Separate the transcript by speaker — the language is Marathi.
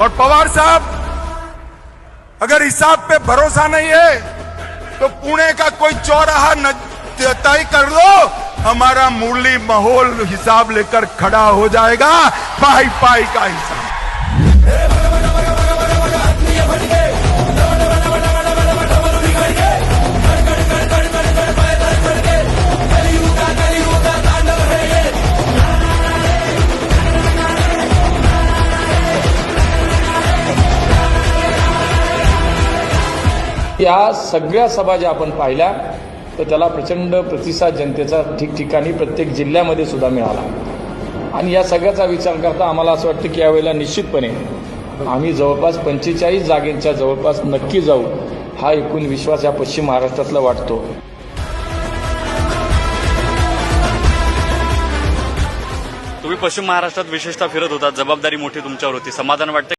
Speaker 1: और पवार साहब, अगर हिसाब पे भरोसा नहीं है तो पुणे का कोई चौराहा तय कर लो। हमारा मुरली माहौल हिसाब लेकर खड़ा हो जाएगा पाई पाई का हिसाब।
Speaker 2: या सगळ्या सभा ज्या आपण पाहिल्या तर त्याला प्रचंड प्रतिसाद जनतेचा ठिकठिकाणी प्रत्येक जिल्ह्यामध्ये सुद्धा मिळाला. आणि या सगळ्याचा विचार करता आम्हाला असं वाटतं की यावेळेला निश्चितपणे आम्ही जवळपास पंचेचाळीस जागेंच्या जवळपास नक्की जाऊ हा एकूण विश्वास या पश्चिम महाराष्ट्रातला वाटतो.
Speaker 3: तुम्ही पश्चिम महाराष्ट्रात विशेषतः फिरत होता जबाबदारी मोठी तुमच्यावर होती समाधान वाटतं